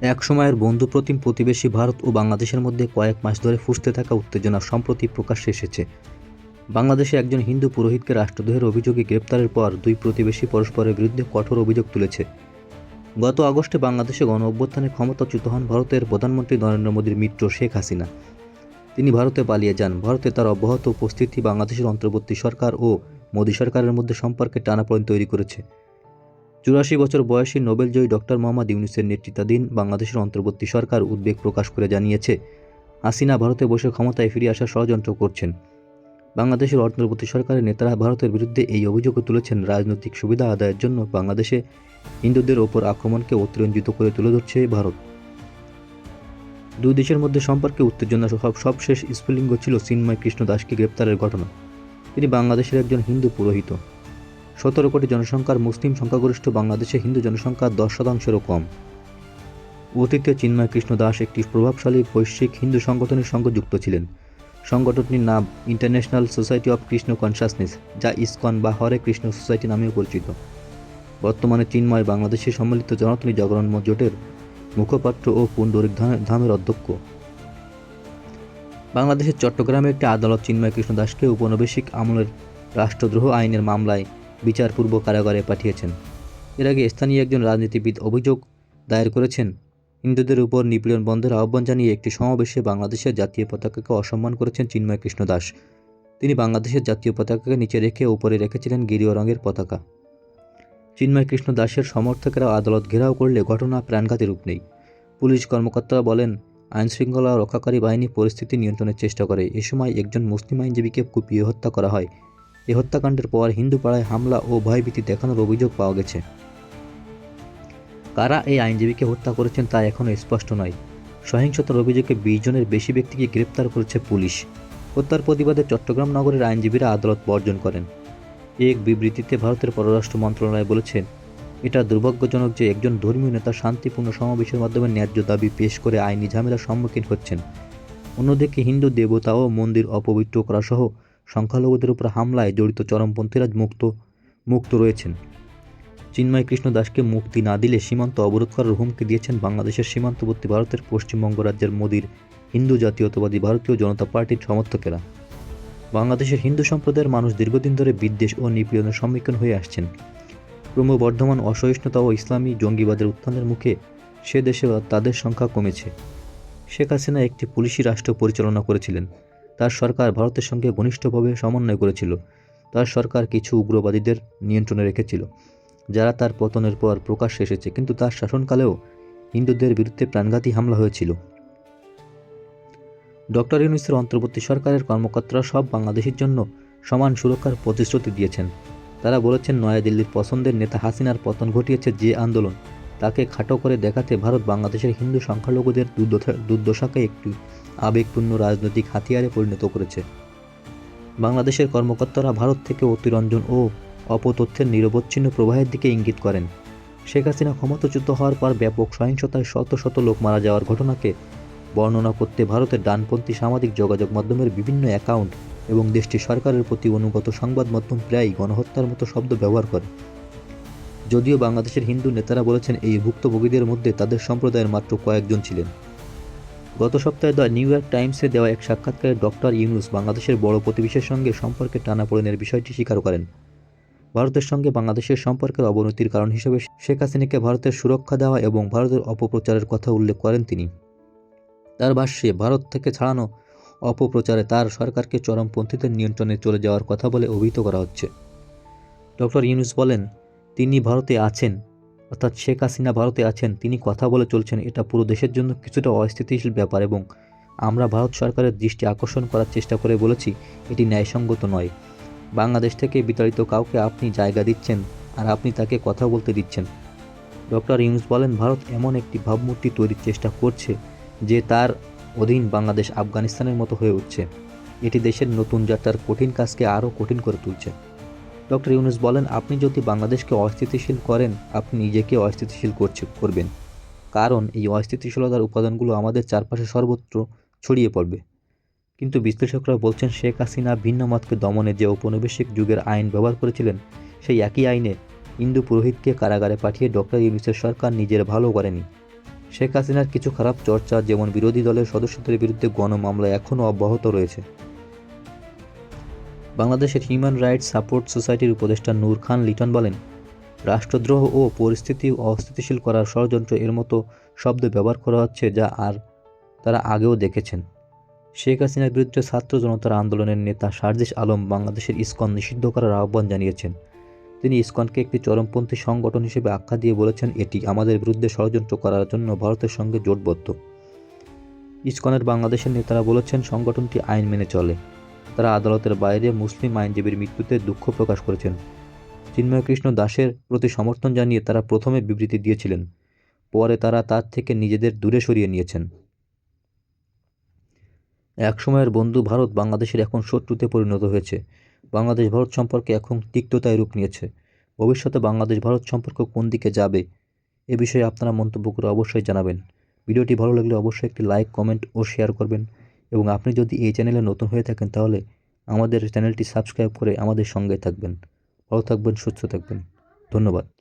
এক সময়ের বন্ধুপ্রতিম প্রতিবেশী ভারত ও বাংলাদেশের মধ্যে কয়েক মাস ধরে ফুসতে থাকা উত্তেজনা সম্প্রতি প্রকাশ্যে এসেছে। বাংলাদেশে একজন হিন্দু পুরোহিতকে রাষ্ট্রদ্রোহের অভিযোগে গ্রেপ্তারের পর দুই প্রতিবেশী পরস্পরের বিরুদ্ধে কঠোর অভিযোগ তুলেছে। গত আগস্টে বাংলাদেশে গণ অভ্যুত্থানে ক্ষমতাচ্যুত হন ভারতের প্রধানমন্ত্রী নরেন্দ্র মোদীর মিত্র শেখ হাসিনা। তিনি ভারতে পালিয়ে যান। ভারতে তার অব্যাহত উপস্থিতি বাংলাদেশের অন্তর্বর্তী সরকার ও মোদী সরকারের মধ্যে সম্পর্কে টানাপোড়েন তৈরি করেছে। চুরাশি বছর বয়সী নোবেলজয়ী ডক্টর মোহাম্মদ ইউনুসের নেতৃত্বাধীন বাংলাদেশের অন্তর্বর্তী সরকার উদ্বেগ প্রকাশ করে জানিয়েছে, হাসিনা ভারতে বসে ক্ষমতায় ফিরে আসার ষড়যন্ত্র করছেন। বাংলাদেশের অন্তর্বর্তী সরকারের নেতারা ভারতের বিরুদ্ধে এই অভিযোগও তুলেছেন, রাজনৈতিক সুবিধা আদায়ের জন্য বাংলাদেশে হিন্দুদের ওপর আক্রমণকে অতিরঞ্জিত করে তুলে ধরছে ভারত। দুই দেশের মধ্যে সম্পর্কে উত্তেজনা সব সবশেষ স্ফুলিঙ্গ ছিল চিন্ময় কৃষ্ণ দাসকে গ্রেপ্তারের ঘটনা। তিনি বাংলাদেশের একজন হিন্দু পুরোহিত। সতেরো কোটি জনসংখ্যার মুসলিম সংখ্যাগরিষ্ঠ বাংলাদেশে হিন্দু সংখ্যা দশ শতাংশেরও কম। অতীতে চিন্ময় কৃষ্ণ দাস একটি প্রভাবশালী বৈশ্বিক হিন্দু সংগঠনের সঙ্গে যুক্ত ছিলেন। সংগঠনটির নাম international society of Krishna consciousness, যা ইসকন বা হরে কৃষ্ণ সোসাইটি নামেও পরিচিত। বর্তমানে চিন্ময় বাংলাদেশের সম্মিলিত জনাতনী জাগরণ জোটের মুখপাত্র ও পুণ্ডরিক ধামের অধ্যক্ষ। বাংলাদেশের চট্টগ্রামে একটি আদালত চিন্ময় কৃষ্ণ দাসকে উপনিবেশিক আমলের রাষ্ট্রদ্রোহ আইনের মামলায় বিচারপূর্ব কারাগারে পাঠিয়েছেন। এর আগে স্থানীয় একজন রাজনীতিবিদ অভিযোগ দায়ের করেছেন, হিন্দুদের উপর নিপীড়ন বন্ধের আহ্বান জানিয়ে একটি সমাবেশে বাংলাদেশের জাতীয় পতাকাকে অসম্মান করেছেন চিন্ময় কৃষ্ণ দাস। তিনি বাংলাদেশের জাতীয় পতাকাকে নিচে রেখে উপরে রেখেছিলেন গেরুয়া রঙের পতাকা। চিন্ময় কৃষ্ণ দাসের সমর্থকেরা আদালত ঘেরাও করলে ঘটনা প্রাণঘাতী রূপ নেই। পুলিশ কর্মকর্তারা বলেন, আইনশৃঙ্খলা রক্ষাকারী বাহিনী পরিস্থিতি নিয়ন্ত্রণের চেষ্টা করে। এ সময় একজন মুসলিম আইনজীবীকে কুপিয়ে হত্যা করা হয়। এ হত্যাকাণ্ডের পর হিন্দু পাড়ায় হামলা ও ভয়ভীতি দেখানোর অভিযোগ পাওয়া গেছে। কারা এই আইনজীবীকে হত্যা করেছেন তা এখনও স্পষ্ট নয়। সহিংসতার অভিযোগে বিশ জনের বেশি ব্যক্তিকে গ্রেপ্তার করেছে পুলিশ। হত্যার প্রতিবাদে চট্টগ্রাম নগরের আইনজীবীরা আদালত বর্জন করেন। এক বিবৃতিতে ভারতের পররাষ্ট্র মন্ত্রণালয় বলেছেন এটা দুর্ভাগ্যজনক যে একজন ধর্মীয় নেতা শান্তিপূর্ণ সমাবেশের মাধ্যমে ন্যায্য দাবি পেশ করে আইনি ঝামেলার সম্মুখীন হচ্ছেন। অন্যদিকে হিন্দু দেবতা ও মন্দির অপবিত্র করা সহ সংখ্যালঘুদের উপর হামলায় জড়িত চরমপন্থীরা মুক্ত মুক্ত রয়েছেন। চিন্ময় কৃষ্ণ দাসকে মুক্তি না দিলে সীমান্ত অবরোধ করার হুমকি দিয়েছেন বাংলাদেশের সীমান্তবর্তী ভারতের পশ্চিমবঙ্গ রাজ্যের মোদীর হিন্দু জাতীয়তাবাদী ভারতীয় জনতা পার্টির সমর্থকেরা। বাংলাদেশের হিন্দু সম্প্রদায়ের মানুষ দীর্ঘদিন ধরে বিদ্বেষ ও নিপীড়নের সম্মুখীন হয়ে আসছেন। ক্রমবর্ধমান অসহিষ্ণুতা ও ইসলামী জঙ্গিবাদের উত্থানের মুখে সে দেশে তাদের সংখ্যা কমেছে। শেখ হাসিনা একটি পুলিশি রাষ্ট্র পরিচালনা করেছিলেন। তার সরকার ভারতের সঙ্গে ঘনিষ্ঠভাবে সমন্বয় করেছিল। তার সরকার কিছু উগ্রবাদীদের নিয়ন্ত্রণে রেখেছিল, যারা তার পতনের পর প্রকাশ্যে এসেছে, কিন্তু তার শাসনকালেও হিন্দুদের বিরুদ্ধে প্রাণঘাতী হামলা হয়েছিল। ডক্টর ইউনুসের অন্তর্বর্তী সরকারের কর্মকর্তারা সব বাংলাদেশের জন্য সমান সুরক্ষার প্রতিশ্রুতি দিয়েছেন। তারা বলেছেন, নয়াদিল্লির পছন্দের নেতা হাসিনার পতন ঘটিয়েছে যে আন্দোলন, তাকে খাটো করে দেখাতে ভারত বাংলাদেশের হিন্দু সংখ্যালঘুদের দুর্দশা- দুর্দশাকে একটি আবেগপূর্ণ রাজনৈতিক হাতিয়ারে পরিণত করেছে। বাংলাদেশের কর্মকর্তারা ভারত থেকে অতিরঞ্জন ও অপতথ্যের নিরবচ্ছিন্ন প্রবাহের দিকে ইঙ্গিত করেন। শেখ হাসিনা ক্ষমতাচ্যুত হওয়ার পর ব্যাপক সহিংসতায় শত শত লোক মারা যাওয়ার ঘটনাকে বর্ণনা করতে ভারতের ডানপন্থী সামাজিক যোগাযোগ মাধ্যমের বিভিন্ন অ্যাকাউন্ট এবং দেশটির সরকারের প্রতি অনুগত সংবাদ মাধ্যম প্রায়ই গণহত্যার মতো শব্দ ব্যবহার করে। যদিও বাংলাদেশের হিন্দু নেতারা বলেছেন, এই ভুক্তভোগীদের মধ্যে তাদের সম্প্রদায়ের মাত্র কয়েকজন ছিলেন। গত সপ্তাহে দ্য নিউ ইয়র্ক টাইমসে দেওয়া এক সাক্ষাৎকারে ডক্টর ইউনুস বাংলাদেশের বড় প্রতিবেশের সঙ্গে সম্পর্কে টানাপোড়েনের বিষয়টি স্বীকার করেন। ভারতের সঙ্গে বাংলাদেশের সম্পর্কের অবনতির কারণ হিসেবে শেখ হাসিনাকে ভারতের সুরক্ষা দেওয়া এবং ভারতের অপপ্রচারের কথা উল্লেখ করেন তিনি। তার ভাষ্যে ভারত থেকে ছাড়ানো অপপ্রচারে তার সরকারকে চরমপন্থীদের নিয়ন্ত্রণে চলে যাওয়ার কথা বলে অভিহিত করা হচ্ছে। ডক্টর ইউনুস বলেন, তিনি ভারতে আছেন অর্থাৎ শেখ হাসিনা ভারতে আছেন, তিনি কথা বলে চলছেন। এটা পুরো দেশের জন্য কিছুটা অস্থিতিশীল ব্যাপার এবং আমরা ভারত সরকারের দৃষ্টি আকর্ষণ করার চেষ্টা করে বলেছি, এটি ন্যায়সঙ্গত নয়। বাংলাদেশ থেকে বিতাড়িত কাউকে আপনি জায়গা দিচ্ছেন আর আপনি তাকে কথা বলতে দিচ্ছেন। ডক্টর ইউনুস বলেন, ভারত এমন একটি ভাবমূর্তি তৈরির চেষ্টা করছে যে তার অধীন বাংলাদেশ আফগানিস্তানের মতো হয়ে উঠছে। এটি দেশের নতুন যাত্রার কঠিন কাজকে আরও কঠিন করে তুলছে। ডক্টর ইউনুস বলেন, আপনি যদি বাংলাদেশকে অস্থিতিশীল করেন, আপনি নিজেকে অস্থিতিশীল করছে, করবেন। কারণ এই অস্থিতিশীলতার উপাদানগুলো আমাদের চারপাশে সর্বত্র ছড়িয়ে পড়বে। কিন্তু বিশ্লেষকরা বলছেন, শেখ হাসিনা ভিন্ন মতকে দমনে যে ঔপনিবেশিক যুগের আইন ব্যবহার করেছিলেন, সেই একই আইনে ইন্দু পুরোহিতকে কারাগারে পাঠিয়ে ডক্টর ইউনুসের সরকার নিজের ভালো করেনি। শেখ হাসিনার কিছু খারাপ চর্চা, যেমন বিরোধী দলের সদস্যদের বিরুদ্ধে গণমামলা এখনও অব্যাহত রয়েছে। বাংলাদেশের হিউম্যান রাইটস সাপোর্ট সোসাইটির উপদেষ্টা নূর খান লিটন বলেন, রাষ্ট্রদ্রোহ ও পরিস্থিতি অস্থিতিশীল করার ষড়যন্ত্র এর মতো শব্দ ব্যবহার করা হচ্ছে যা আর তারা আগেও দেখেছেন। শেখ হাসিনার বিরুদ্ধে ছাত্র জনতার আন্দোলনের নেতা সার্জিস আলম বাংলাদেশের ইসকন নিষিদ্ধ করার আহ্বান জানিয়েছেন। তিনি ইসকনকে একটি চরমপন্থী সংগঠন হিসেবে আখ্যা দিয়ে বলেছেন, এটি আমাদের বিরুদ্ধে ষড়যন্ত্র করার জন্য ভারতের সঙ্গে জোটবদ্ধ। ইসকনের বাংলাদেশের নেতারা বলেছেন, সংগঠনটি আইন মেনে চলে। তারা আদালতের বাইরে মুসলিম আইনজীবীর মৃত্যুতে দুঃখ প্রকাশ করেছেন। চিন্ময় কৃষ্ণ দাসের প্রতি সমর্থন জানিয়ে তারা প্রথমে বিবৃতি দিয়েছিলেন। পরে তারা তার থেকে নিজেদের দূরে সরিয়ে নিয়েছেন। একসময়ের বন্ধু ভারত বাংলাদেশের এখন শত্রুতে পরিণত হয়েছে। বাংলাদেশ ভারত সম্পর্কে এখন তিক্ততায় রূপ নিয়েছে। ভবিষ্যতে বাংলাদেশ ভারত সম্পর্ক কোন দিকে যাবে, এ বিষয়ে আপনারা মন্তব্য করে অবশ্যই জানাবেন। ভিডিওটি ভালো লাগলে অবশ্যই একটি লাইক, কমেন্ট ও শেয়ার করবেন। এবং আপনি যদি এই চ্যানেলে নতুন হয়ে থাকেন তাহলে আমাদের চ্যানেলটি সাবস্ক্রাইব করে আমাদের সঙ্গে থাকবেন। ভালো থাকবেন, সুস্থ থাকবেন। ধন্যবাদ।